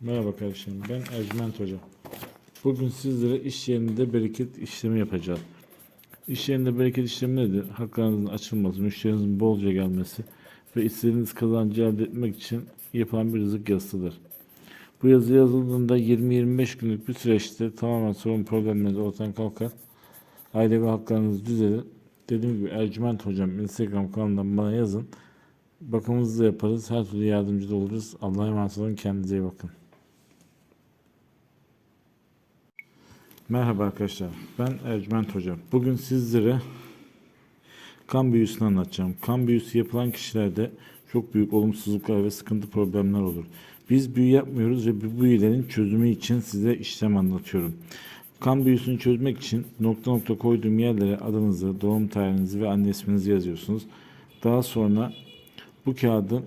Merhaba kardeşim. Ben Ercüment Hoca. Bugün sizlere iş yerinde bereket işlemi yapacağız. İş yerinde bereket işlemi nedir? Haklarınızın açılması, müşterinizin bolca gelmesi ve istediğiniz kazancı elde etmek için yapılan bir rızık yazısıdır. Bu yazı yazıldığında 20-25 günlük bir süreçte tamamen sorun problemleriniz ortadan kalkar. Aile ve haklarınız düzelir. Dediğim gibi Ercüment Hocam Instagram kanalından bana yazın. Bakımımızı da yaparız. Her türlü yardımcı da oluruz. Allah'a emanet olun. Kendinize iyi bakın. Merhaba arkadaşlar. Ben Ercüment Hoca. Bugün sizlere kan büyüsünü anlatacağım. Kan büyüsü yapılan kişilerde çok büyük olumsuzluklar ve sıkıntı problemler olur. Biz büyü yapmıyoruz ve bu büyülerin çözümü için size işlem anlatıyorum. Kan büyüsünü çözmek için nokta nokta koyduğum yerlere adınızı, doğum tarihinizi ve anne isminizi yazıyorsunuz. Daha sonra bu kağıdı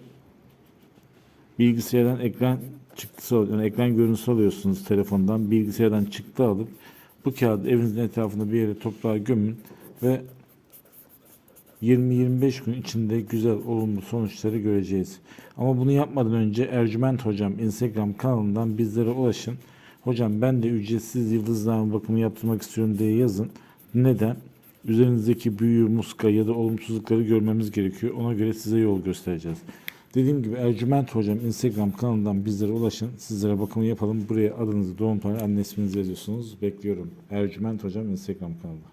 bilgisayardan ekran çıktısı yani ekran görüntüsü alıyorsunuz telefondan bilgisayardan çıktı alıp bu kağıdı evinizin etrafında bir yere toprağa gömün ve 20-25 gün içinde güzel olumlu sonuçları göreceğiz. Ama bunu yapmadan önce Ercüment Hocam Instagram kanalından bizlere ulaşın. Hocam ben de ücretsiz yıldızlama bakımı yaptırmak istiyorum diye yazın. Neden? Üzerinizdeki büyü, muska ya da olumsuzlukları görmemiz gerekiyor. Ona göre size yol göstereceğiz. Dediğim gibi Ercüment Hocam Instagram kanalından bizlere ulaşın. Sizlere bakımı yapalım. Buraya adınızı, doğum tarihi, anne yazıyorsunuz. Bekliyorum. Ercüment Hocam Instagram kanalı.